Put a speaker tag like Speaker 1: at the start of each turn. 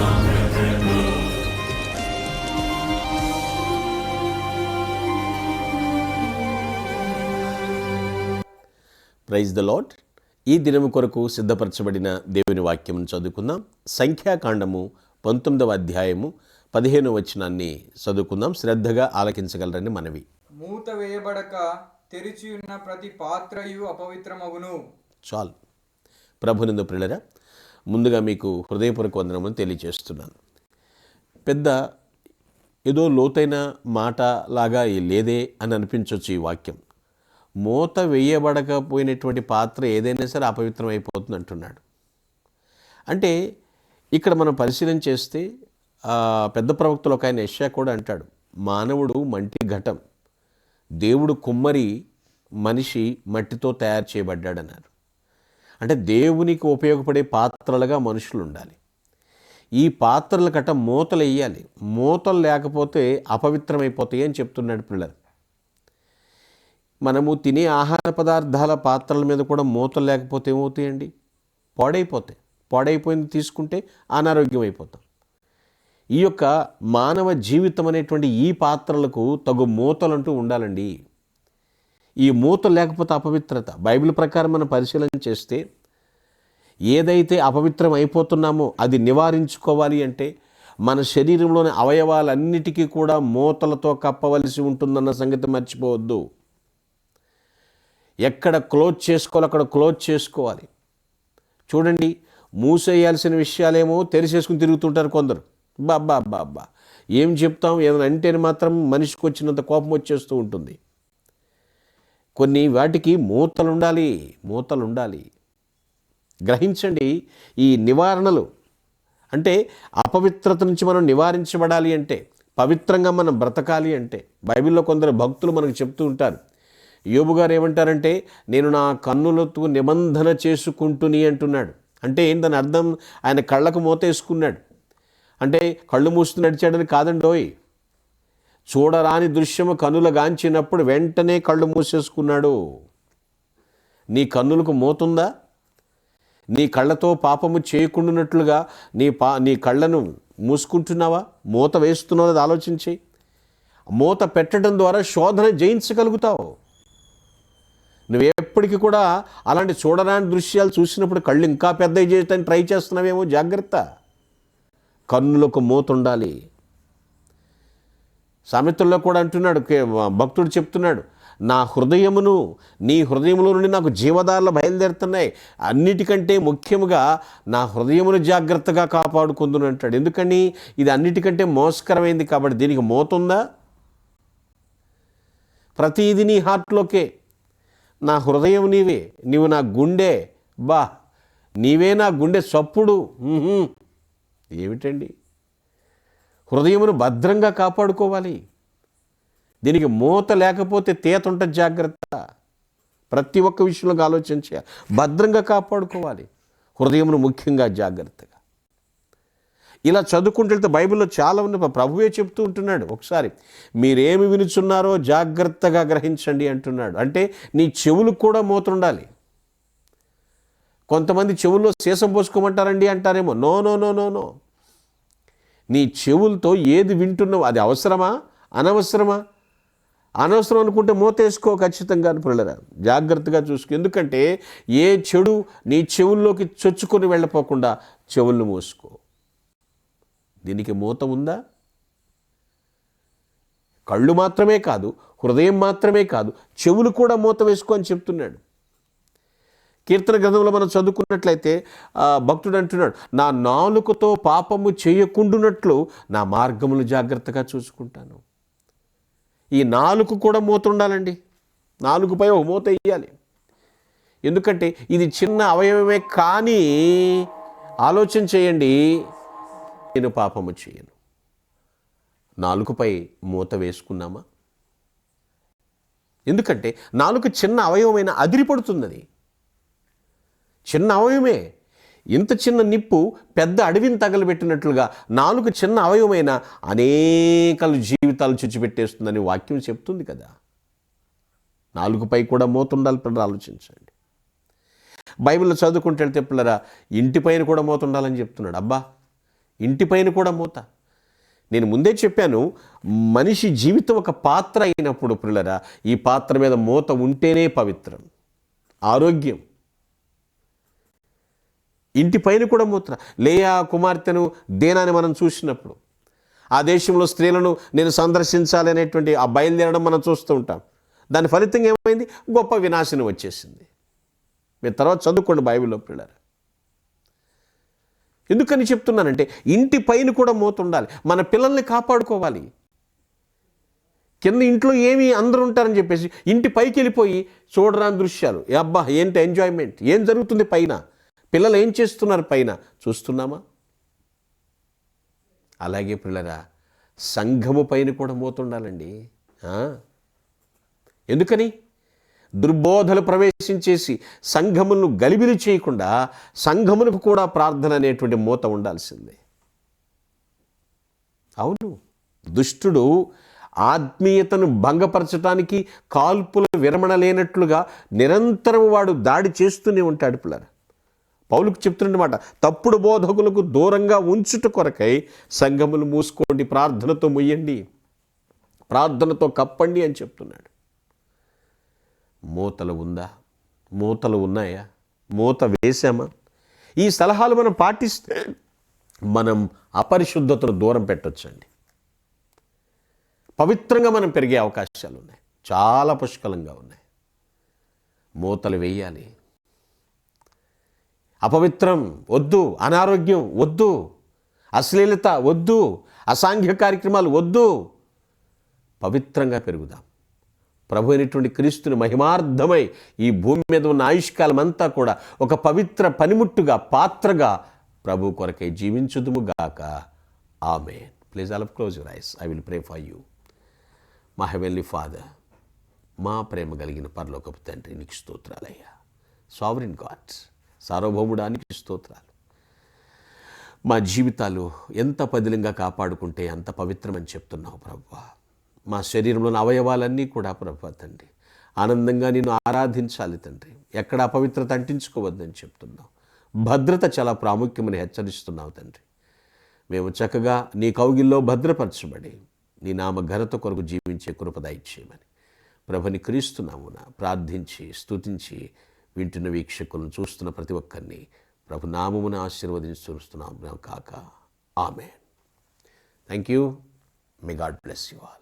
Speaker 1: Praise the lord ఈ దినము కొరకు సిద్ధపరచబడిన దేవుని వాక్యం చదువుకుందాం. సంఖ్యాకాండము పంతొమ్మిదవ అధ్యాయము పదిహేను వచనాన్ని చదువుకుందాం. శ్రద్ధగా ఆలకించగలరని మనవి.
Speaker 2: మూత వేయబడక తెరిచి ఉన్న ప్రతి పాత్రయు అపవిత్రమగును.
Speaker 1: చాలు. ప్రభునందు ప్రియులరా ముందుగా మీకు హృదయపూర్వక వందనములు తెలియజేస్తున్నాను. పెద్ద ఏదో లోతైన మాట లాగా లేదే అని అనిపించవచ్చు ఈ వాక్యం. మూత వేయబడకపోయినటువంటి పాత్ర ఏదైనా సరే అపవిత్రం అయిపోతుంది అంటున్నాడు. అంటే ఇక్కడ మనం పరిశీలన చేస్తే పెద్ద ప్రవక్తలు ఒక ఆయన యెషయా కూడా అంటాడు మానవుడు మంటి ఘటం దేవుడు కుమ్మరి మనిషి మట్టితో తయారు చేయబడ్డాడన్నారు. అంటే దేవునికి ఉపయోగపడే పాత్రలుగా మనుషులు ఉండాలి ఈ పాత్రల కట్ట మూతలు వేయాలి మూతలు లేకపోతే అపవిత్రమైపోతాయి అని చెప్తున్నాడు పిల్లలు. మనము తినే ఆహార పదార్థాల పాత్రల మీద కూడా మూతలు లేకపోతే ఏమవుతాయండి? పాడైపోతాయి. పాడైపోయింది తీసుకుంటే అనారోగ్యం అయిపోతాం ఈ యొక్క మానవ జీవితం అనేటువంటి ఈ పాత్రలకు తగు మూతలు అంటూ ఉండాలండి. ఈ మూత లేకపోతే అపవిత్రత. బైబిల్ ప్రకారం మనం పరిశీలన చేస్తే ఏదైతే అపవిత్రం అయిపోతున్నామో అది నివారించుకోవాలి అంటే మన శరీరంలోని అవయవాలన్నిటికీ కూడా మూతలతో కప్పవలసి ఉంటుందన్న సంగతి మర్చిపోవద్దు. ఎక్కడ క్లోజ్ చేసుకోవాలి అక్కడ క్లోజ్ చేసుకోవాలి. చూడండి మూసేయాల్సిన విషయాలేమో తెలిసేసుకుని తిరుగుతుంటారు కొందరు. బాబ్బా బాబ్బా ఏం చెప్తాం? ఏదైనా అంటేనే మాత్రం మనిషికి వచ్చినంత కోపం వచ్చేస్తూ ఉంటుంది. కొన్ని వాటికి మూతలు ఉండాలి గ్రహించండి ఈ నివారణలు. అంటే అపవిత్రత నుంచి మనం నివారించబడాలి అంటే పవిత్రంగా మనం బ్రతకాలి అంటే బైబిల్లో కొందరు భక్తులు మనకు చెప్తూ ఉంటారు. యోబు గారు ఏమంటారంటే నేను నా కన్నులతో నిబంధన చేసుకుంటుని అంటున్నాడు. అంటే ఏంటని అర్థం? ఆయన కళ్ళకు మూత వేసుకున్నాడు. అంటే కళ్ళు మూస్తూ నడిచాడని కాదండోయ్. చూడరాని దృశ్యము కనులగాంచినప్పుడు వెంటనే కళ్ళు మూసేసుకున్నాడు. నీ కన్నులకు మోతుందా? నీ కళ్ళతో పాపము చేయకుండానట్లుగా నీ పా నీ కళ్ళను మూసుకుంటున్నావా? మూత వేస్తున్నావు అది ఆలోచించి మూత పెట్టడం ద్వారా శోధన జయించగలుగుతావు. నువ్వు ఎప్పటికీ కూడా అలాంటి చూడరాని దృశ్యాలు చూసినప్పుడు కళ్ళు ఇంకా పెద్దవి చేయటానికి ట్రై చేస్తున్నావేమో జాగ్రత్త. కన్నులకు మూత ఉండాలి సామెతల్లో కూడా అంటున్నాడు భక్తుడు చెప్తున్నాడు నా హృదయమును నీ హృదయములో నుండి నాకు జీవదారులు బయలుదేరుతున్నాయి. అన్నిటికంటే ముఖ్యముగా నా హృదయమును జాగ్రత్తగా కాపాడుకుందును అంటాడు. ఎందుకని? ఇది అన్నిటికంటే మోసకరమైంది కాబట్టి. దీనికి మోతుందా? ప్రతిదీ నీ హార్ట్లోకే. నా హృదయం నీవే నీవు నా గుండె బా నీవే నా గుండె చప్పుడు. ఏమిటండి? హృదయమును భద్రంగా కాపాడుకోవాలి. దీనికి మూత లేకపోతే తేత ఉంటుంది జాగ్రత్త. ప్రతి ఒక్క విషయంలో ఆలోచించాలి భద్రంగా కాపాడుకోవాలి. హృదయమును ముఖ్యంగా జాగ్రత్తగా. ఇలా చదువుకుంటూ వెళ్తే బైబిల్లో చాలా ఉన్న ప్రభువే చెప్తూ ఉంటున్నాడు ఒకసారి మీరేమి వినుచున్నారో జాగ్రత్తగా గ్రహించండి అంటున్నాడు. అంటే నీ చెవులకు కూడా మూత ఉండాలి. కొంతమంది చెవుల్లో సీసం పోసుకోమంటారండి అంటారేమో. No no no no no. నీ చెవులతో ఏది వింటున్నావు? అది అవసరమా? అనవసరమా? అనవసరం అనుకుంటే మూతేసుకో ఖచ్చితంగా పిల్లరా. జాగ్రత్తగా చూసుకో. ఎందుకంటే ఏ చెడు నీ చెవుల్లోకి చొచ్చుకొని వెళ్ళపోకుండా చెవులను మూసుకో. దీనికి మూత ఉందా? కళ్ళు మాత్రమే కాదు హృదయం మాత్రమే కాదు చెవులు కూడా మూత వేసుకో అని చెప్తున్నాడు. కీర్తన గ్రంథంలో మనం చదువుకున్నట్లయితే భక్తుడు అంటున్నాడు నా నాలుకతో పాపము చేయకుండునట్లు నా మార్గములు జాగ్రత్తగా చూసుకుంటాను. ఈ నాలుగు కూడా మూత ఉండాలండి. నాలుగుపై ఒక మూత వేయాలి. ఎందుకంటే ఇది చిన్న అవయవమే కానీ ఆలోచన చేయండి నేను పాపము చేయను. నాలుగుపై మూత వేసుకున్నామా? ఎందుకంటే నాలుగు చిన్న అవయవమైన అదిరిపడుతుంది అది చిన్న అవయవమే. ఇంత చిన్న నిప్పు పెద్ద అడవిని తగలబెట్టినట్లుగా నాలుగు చిన్న అవయవమైన అనేకలు జీవితాలు చుచ్చిపెట్టేస్తుందని వాక్యం చెప్తుంది కదా. నాలుగుపై కూడా మోతుండాలి పిల్లలు ఆలోచించండి. బైబిల్లో చదువుకుంటే వెళ్తే పిల్లరా ఇంటిపైన కూడా మోతుండాలని చెప్తున్నాడు. అబ్బా ఇంటిపైన కూడా మూత. నేను ముందే చెప్పాను మనిషి జీవితం ఒక పాత్ర అయినప్పుడు పిల్లరా ఈ పాత్ర మీద మూత ఉంటేనే పవిత్రం. ఆరోగ్యం. ఇంటి పైన కూడా మూత్ర. లేయా కుమార్తెను దేనాన్ని మనం చూసినప్పుడు ఆ దేశంలో స్త్రీలను నేను సందర్శించాలి అనేటువంటి ఆ బయలుదేరడం మనం చూస్తూ ఉంటాం. దాని ఫలితంగా ఏమైంది? గొప్ప వినాశనం వచ్చేసింది. మీరు తర్వాత చదువుకోండి బైబిల్లో పిల్లలు. ఎందుకని చెప్తున్నానంటే ఇంటి పైన కూడా మూత ఉండాలి. మన పిల్లల్ని కాపాడుకోవాలి. కింద ఇంట్లో ఏమి అందరూ ఉంటారని చెప్పేసి ఇంటి పైకి వెళ్ళిపోయి చూడరాని దృశ్యాలు. అబ్బా ఏంటి ఎంజాయ్మెంట్ ఏం జరుగుతుంది పైన? పిల్లలు ఏం చేస్తున్నారు పైన? చూస్తున్నామా? అలాగే పిల్లరా సంఘము పైన కూడా మోతుండాలండి. ఎందుకని? దుర్బోధలు ప్రవేశించేసి సంఘమును గలిబిలి చేయకుండా సంఘమునకు కూడా ప్రార్థన అనేటువంటి మూత ఉండాల్సిందే. అవును. దుష్టుడు ఆత్మీయతను భంగపరచడానికి కాల్పుల విరమణ లేనట్లుగా నిరంతరం వాడు దాడి చేస్తూనే ఉంటాడు పిల్లలు పౌలుకు చెప్తున్నమాట తప్పుడు బోధకులకు దూరంగా ఉంచుట కొరకై సంఘములు మూసుకోండి ప్రార్థనతో ముయ్యండి ప్రార్థనతో కప్పండి అని చెప్తున్నాడు. మూతలు ఉందా? మూతలు ఉన్నాయా? మూత వేశామా? ఈ సలహాలు మనం పాటిస్తే మనం అపరిశుద్ధతను దూరం పెట్టొచ్చండి. పవిత్రంగా మనం పెరిగే అవకాశాలు ఉన్నాయి. చాలా పుష్కలంగా ఉన్నాయి. మూతలు వేయాలి. అపవిత్రం వద్దు అనారోగ్యం వద్దు అశ్లీలత వద్దు అసాంఘ్య కార్యక్రమాలు వద్దు. పవిత్రంగా పెరుగుదాం. ప్రభు అయినటువంటి క్రీస్తుని మహిమార్థమై ఈ భూమి మీద ఉన్న ఆయుష్కాలం అంతా కూడా ఒక పవిత్ర పనిముట్టుగా పాత్రగా ప్రభు కొరకై జీవించుదుము గాక. ఆమె please all close your eyes I will pray for you మా హెవెన్లీ ఫాదర్ మా ప్రేమ కలిగిన పరలోకపు తండ్రి నీకు స్తోత్రాలయ్యా. సావరిన్ గాడ్స్ సార్వభౌముడానికి స్తోత్రాలు. మా జీవితాలు ఎంత పదిలంగా కాపాడుకుంటే అంత పవిత్రమని చెప్తున్నావు ప్రభు. మా శరీరంలోని అవయవాలన్నీ కూడా ప్రభు తండ్రి. ఆనందంగా నేను ఆరాధించాలి తండ్రి. ఎక్కడ అపవిత్రత అంటించుకోవద్దని చెప్తున్నావు. భద్రత చాలా ప్రాముఖ్యమని హెచ్చరిస్తున్నావు తండ్రి. మేము చక్కగా నీ కౌగిల్లో భద్రపరచబడి నీ నామ ఘనత కొరకు జీవించే కృపద ఇచ్చేయమని ప్రభుని క్రీస్తున్నామున ప్రార్థించి స్తుతించి వింటున్న వీక్షకులను చూస్తున్న ప్రతి ఒక్కరిని ప్రభు నామమున ఆశీర్వదించుస్తున్నాం కాక ఆమె thank you may God bless you all